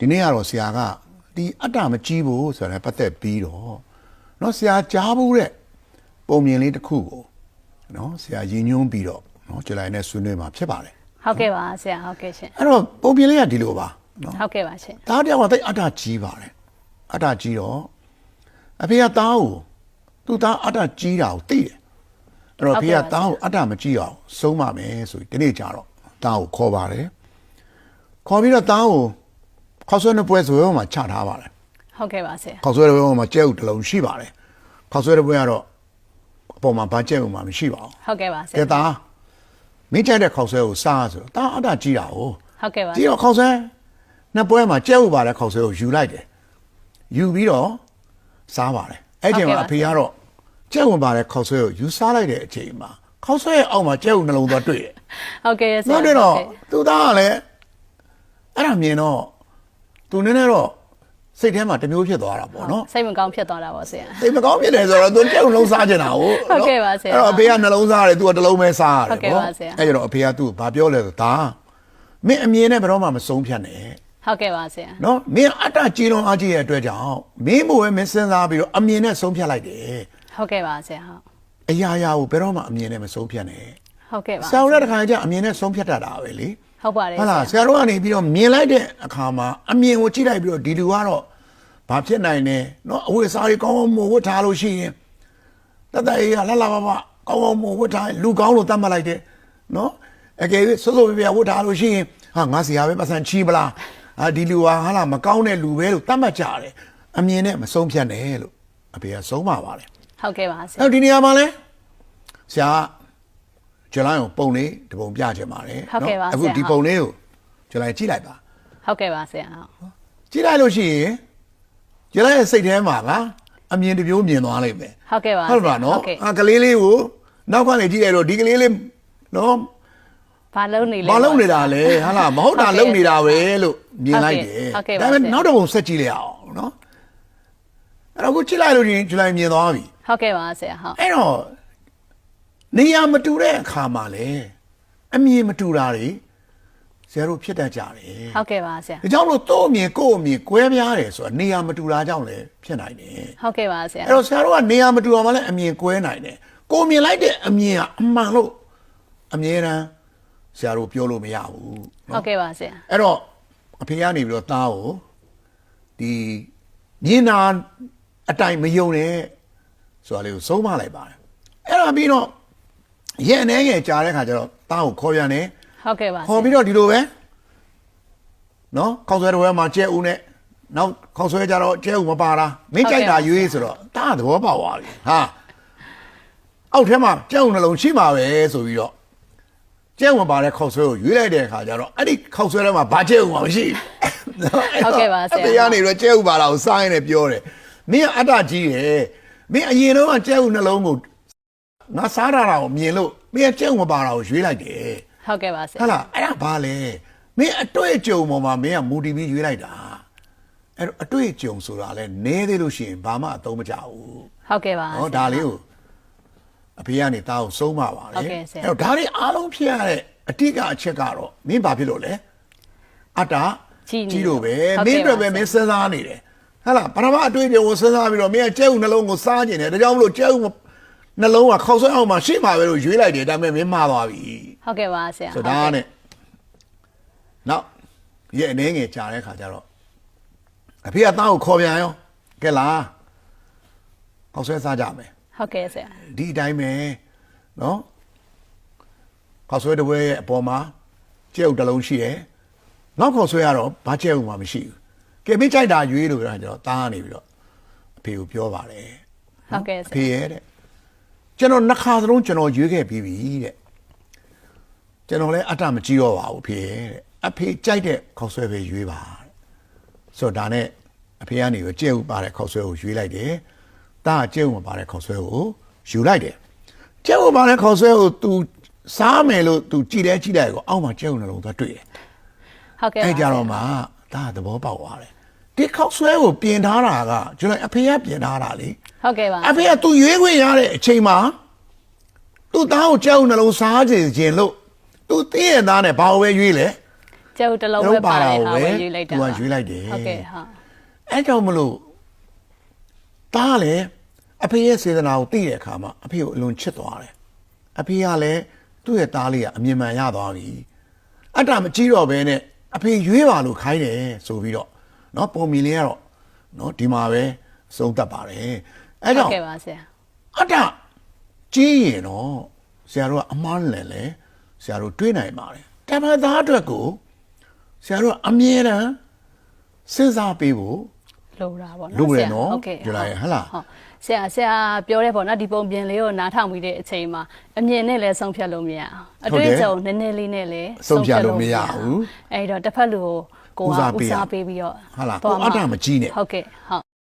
ဒီနေ့ကတော့ဆရာကဒီအတ္တမကြီးဘူးဆိုတော့ပတ်သက်ပြီးတော့เนาะဆရာကြားဘူးတဲ့ပုံမြင်လေးတစ်ခုကိုเนาะဆရာရည်ညွှန်းပြီးတော့เนาะကြလိုက်နဲ့ဆွေးနွေးမှာဖြစ်ပါတယ် ဟုတ်ကဲ့ပါဆရာဟုတ်ကဲ့ရှင် အဲ့တော့ပုံမြင်လေးကဒီလိုပါเนาะ ဟုတ်ကဲ့ပါရှင် သားတယောက်ကတိတ်အတ္တကြီးပါတယ်အတ္တကြီးတော့အဖေကသားကိုသူ့သားအတ္တကြီးတာကိုသိတယ်အဲ့တော့အဖေကသားကိုအတ္တမကြီးအောင်ဆုံးမမယ်ဆိုပြီးဒီနေ့ကြတော့သားကိုခေါ်ပါတယ်ခေါ်ပြီးတော့သားကို ခေါက်ဆွဲနှစ်ပွဲဆိုရောမှချထားပါတယ်ဟုတ်ကဲ့ပါဆရာခေါက်ဆွဲတဲ့ပွဲမှာကျဲဥတစ်လုံးရှိပါတယ်ခေါက်ဆွဲတဲ့ပွဲကတော့အပေါ်မှာဘာကျဲဥမှမရှိပါဘူးဟုတ်ကဲ့ပါဆကဲရာသားမင်းကြိုက်တဲ့ခေါက်ဆွဲကိုစားဆိုတော့သားအတ္တကြီးတာကိုဟုတ်ကဲ့ပါဒီတော့ခေါက်ဆွဲနှစ်ပွဲမှာကျဲဥပါတဲ့ခေါက်ဆွဲကိုယူလိုက်တယ်ယူပြီးတော့စားပါတယ်အဲ့ဒီမှာအဖေကတော့ကျဲဥပါတဲ့ခေါက်ဆွဲကိုယူစားလိုက်တဲ့အချိန်မှာခေါက်ဆွဲရဲ့အောက်မှာကျဲဥနှလုံးသားတွေ့တယ်ဟုတ်ကဲ့ဆရာနောက်တွေ့တော့သူသားကလည်းအဲ့ဒါမြင်တော့ သူနည်းနည်းတော့စိတ်ထဲမှာတစ်မျိုးဖြစ်သွားတာပေါ့နော်စိတ်မကောင်းဖြစ်သွားတာပေါ့ဆရာစိတ်မကောင်းဖြစ်တယ်ဆိုတော့သူကျဲဥလုံးစားကျင်တာဟုတ်ဟုတ်ကဲ့ပါဆရာအဲ့တော့အဖေကနှလုံးစားရတယ်သူကတစ်လုံးပဲစားရတယ်ဟုတ်ကဲ့ပါဆရာအဲ့တော့အဖေကသူ့ကိုဘာပြောလဲဆိုဒါမင်းအမြင်နဲ့ဘယ်တော့မှမဆုံးဖြတ်နဲ့ဟုတ်ကဲ့ပါဆရာနော်မင်းအတ္တကြီးလုံးအားကြီးရဲ့အတွက်ကြောင့်မင်းမို့ပဲမင်းစဉ်းစားပြီးတော့အမြင်နဲ့ဆုံးဖြတ်လိုက်တယ်ဟုတ်ကဲ့ပါဆရာဟုတ်အရာရာကိုဘယ်တော့မှအမြင်နဲ့မဆုံးဖြတ်နဲ့ဟုတ်ကဲ့ပါဆရာတို့တဲ့ခါကျအမြင်နဲ့ဆုံးဖြတ်တတ်တာပဲလေ ဟုတ်ပါတယ်ဟုတ်ဆရာလားဆရာတို့ကနေပြီးတော့မြင်လိုက်တဲ့အခါမှာအမြင်ကိုကြည့်လိုက်ပြီးတော့ဒီလူကတော့ဘာဖြစ်နိုင်လဲနော်အဝိစားကြီးကောင်းကောင်းမဝတ်ထားလို့ရှိရင်တတအေးကလှလှပပကောင်းကောင်းမဝတ်ထားလူကောင်းလို့တတ်မှတ်လိုက်တယ်နော်အကယ်၍စိုးစိုးပြပြဝတ်ထားလို့ရှိရင်ဟာငါဆရာပဲပတ်စံချီးပလားအာဒီလူဟာဟာလားမကောင်းတဲ့လူပဲလို့တတ်မှတ်ကြတယ်အမြင်နဲ့မဆုံးဖြတ်နဲ့လို့အဖေကဆုံးမပါတယ်ဟုတ်ကဲ့ပါဆရာအဲ့တော့ဒီနေရာမှာလဲဆရာ ကဂျလိုင်းကိုပုံလေးတစ်ပုံပြချင်ပါတယ်ဟုတ်ကဲ့ပါအခုဆရာဒီပုံလေးကိုဂျလိုင်းကြည့်လိုက်ပါဟုတ်ကဲ့ပါဆရာဟုတ်ကြည့်လိုက်လို့ရှိရင်ဂျလိုင်းရဲ့စိတ်ထဲမှာကအမြင်တစ်မျိုးမြင်သွားလိမ့်မယ်ဟုတ်ကဲ့ပါဟုတ်ပါနော်ဟုတ်ကဲ့အာကလေးလေးကိုနောက်ကနေကြည့်လိုက်တော့ဒီကလေးလေးနော်ဘာလုံးနေလဲမလုံးနေတာလေဟာလားမဟုတ်တာဟုတ်ကဲ့လုံးနေတာပဲလို့မြင်လိုက်တယ်ဟုတ်ကဲ့ပါဒါပေမဲ့ဆရာနောက်တစ်ပုံဆက်ကြည့်လိုက်အောင်နော်အဲ့တော့ကိုကြည့်လိုက်လို့ရှိရင်ဂျလိုင်းမြင်သွားပြီ ဟုတ်ကဲ့ပါဆရာဟုတ် အဲ့တော့ နေရာမတူတဲ့အခါမှာလေအမြင်မတူတာတွေဆရာတို့ဖြစ်တတ်ကြတယ်ဟုတ်ကဲ့ပါဆရာဒါကြောင့်လို့တော့အမြင်ကိုယ့်အမြင်ကွဲပြားတယ်ဆိုတာနေရာမတူတာကြောင့်လည်းဖြစ်နိုင်တယ်ဟုတ်ကဲ့ပါဆရာအဲ့တော့ဆရာတို့ကနေရာမတူအောင်လည်းအမြင်ကွဲနိုင်တယ်ကိုယ်မြင်လိုက်တဲ့အမြင်ကအမှန်လို့အမြဲတမ်းဆရာတို့ပြောလို့မရဘူးဟုနော်တ်ကဲ့ပါဆရာအဲ့တော့အဖေကနေပြီးတော့သားကိုဒီမြင်တာအတိုင်းမယုံနဲ့ဆိုတာလေးကိုဆုံးမလိုက်ပါတယ်အဲ့တော့ပြီးတော့ ရဲ့အနေငယ်ကြားတဲ့ခါကျတော့သားကိုခေါ်ပြန်တယ်ဟုတ်ကဲ့ပါဆခေါ်ရာပြီးတော့ဒီလိုပဲနော်ခေါက်ဆွဲတော်ဝဲမှာကျဲဦးနဲ့နောက်ခေါက်ဆွဲကြတော့ကျဲဦးမပါတာမင်းကြိုက်တာရွေးဆိုတော့သားကသဘောပေါက်သွားပြီဟာအောက်ထဲမှာကျဲဦးနှလုံးရှိမှာပဲဆိုပြီးတော့ကျဲဦးမပါတဲ့ခေါက်ဆွဲကိုရွေးလိုက်တဲ့အခါကျတော့အဲ့ဒီခေါက်ဆွဲထဲမှာဘာကျဲဦးမှမရှိဘူးနော်ဟုတ်ကဲ့ပါဆရာအဖေကနေတော့ကျဲဦးပါလာကိုစားရင်လည်းပြောတယ်မင်းကအတ္တကြီးတယ်မင်းအရင်တော့ကကျဲဦးနှလုံးကို ငါစားရတာကိုမြင်လို့မင်းကကျဲဦးမပါတာကိုရွေးလိုက်တယ်ဟုတ်ကဲ့ပါဆရာဟာလားအဲ့ဒါဘာလဲမင်းအတွေ့အကြုံပေါ်မှာမင်းကမူတည်ပြီးရွေးလိုက်တာအဲ့တော့အတွေ့အကြုံဆိုတာလဲနဲသေးလို့ရှိရင်ဘာမှအသုံးမကျဘူးဟုတ်ကဲ့ပါဟောဒါလေးကိုအဖေကနေသားကိုဆုံးမပါလေဟုတ်ကဲ့ဆရာအဲ့တော့ဒါလေးအားလုံးဖြစ်ရတဲ့အတိကအချက်ကတော့မင်းဘာဖြစ်လို့လဲအတ္တကြီးနေကြီးလို့ပဲဟုတ်မကဲ့င်းတို့ပဲပါဆရာမင်းစဉ်းစားနေတယ်ဟာလားပထမအတွေ့အကြုံကိုစဉ်းစားပြီးတော့မင်းကကျဲဥနှလုံးကိုစားကျင်တယ်ဒါကြောင့်မလို့ကျဲဥ နှလုံးကခေါက်ဆွဲအောင်မှာရှေ့မှာပဲလို့ရွေးလိုက်တယ်ဒါပေမဲ့မင်းမှားသွားပြီဟုတ်ကဲ့ပါဆရာဆိုတော့ဒါနဲ့နောက်ရဲ့အနေငယ်ကြာတဲ့ခါကျတော့အဖေကသားကိုခေါ်ပြန်ရောကဲလားဟောက်ဆွဲစားကြမယ်ဟုတ်ကဲ့ဆရာဒီအတိုင်းပဲနော်ဟောက်ဆွဲတစ်ပွဲရဲ့အပေါ်မှာကျဲဥတစ်လုံးရှိတယ်နောက်ခေါက်ဆွဲရတော့ဘာကျဲဥမှမရှိဘူးကဲမင်းကြိုက်တာရွေးလို့ပြောတာကျတော့သားကနေပြီးတော့အဖေကိုပြောပါတယ်ဟုတ်ကဲ့ဆဖေရာရဲ့တဲ့ ကျွန်တော်နှစ်ခါသလုံးကျွန်တော်ရွေးခဲ့ပြီးပြီတဲ့ကျွန်တော်လည်းအတ္တမကြည့်တော့ပါဘူးဖေရဲ့တဲ့အဖေကြိုက်တဲ့ခေါက်ဆွဲပဲရွေးပါတဲ့ဆိုတော့ဒါနဲ့အဖေကနေပြီးကြဲဥပါတဲ့ခေါက်ဆွဲကိုရွေးလိုက်တယ်တာကကြဲဥမပါတဲ့ခေါက်ဆွဲကိုယူလိုက်တယ်ကြဲဥပါတဲ့ခေါက်ဆွဲကို तू စားမယ်လို့ तू ကြည်လဲကြည့်လိုက်ကိုအောက်မှာကြဲဥနှလုံးသွားတွေ့တယ်ဟုတ်ကဲ့ပါအဲ့ကြတော့မှဒါကသဘောပေါက်သွားတယ် ဒီခေါက်ဆွဲကိုပြင်ထားတာကကျွန်တော်အဖေကပြင်ထားတာလေဟုတ်ကဲ့ပါအဖေကသူရွေးခွင့်ရတဲ့အချိန်မှာသူ့သားကိုကြောက်နှလုံးစားကြခြင်းလို့သူတင်းရဲ့သားနဲ့ဘာလို့ပဲရွေးလဲကျုပ်တစ်လုံးပဲပါတယ်ဟာပဲရွေးလိုက်တာသူကရွေးလိုက်တယ်ဟုတ်ကဲ့ဟုတ်အဲကြောင့်မလို့တားလည်းအဖေရဲ့စေတနာကိုသိတဲ့အခါမှာအဖေကိုအလွန်ချစ်သွားတယ်အဖေကလည်းသူ့ရဲ့သားလေးကအမြင်မှန်ရသွားပြီအတ္တမကြည့်တော့ဘဲနဲ့အဖေရွေးပါလို့ခိုင်းတယ်ဆိုပြီးတော့ เนาะပုံမီလေးကတော့เนาะဒီမှာပဲသုံးသက်ပါတယ်အဲ ဟု ကြော တ် င့် ကဲ့ပါဆရာ အတ္တကြီးရင်တော့ဆရာတို့ကအမားလည်းလေဆရာတို့တွေးနိုင်ပါတယ်တမန်သားအတွက်ကိုဆရာတို့ကအမြဲတမ်းစဉ်းစားပေးဖို့ လိုတာပေါ့နော် လိုတယ် ဆရာ နော် ဟုတ်ကဲ့ ပြောလိုက်ရင်ဟဟလား ဟုတ်ဆရာဆရာပြောရဲပေါ့နော်ဒီပုံပြင်လေးကိုနားထောင်ပြီးတဲ့အချိန်မှာအမြင်နဲ့လည်းဆုံးဖြတ်လို့မရအောင်အ ဟုတ် တွေ့ တယ် အကြုံနည်းနည်းလေးနဲ့လည်း ဆုံးဖြတ်လို့မရဘူး အဲ့တော့တစ်ဖက်လူကို ကိုကဦးစားပေးဦးရစားပေးပြီးတော့ဟုတ်လားသွားကိုအတ္တမကြီးနဲ့ဟုတ်ကဲ့ဟုတ်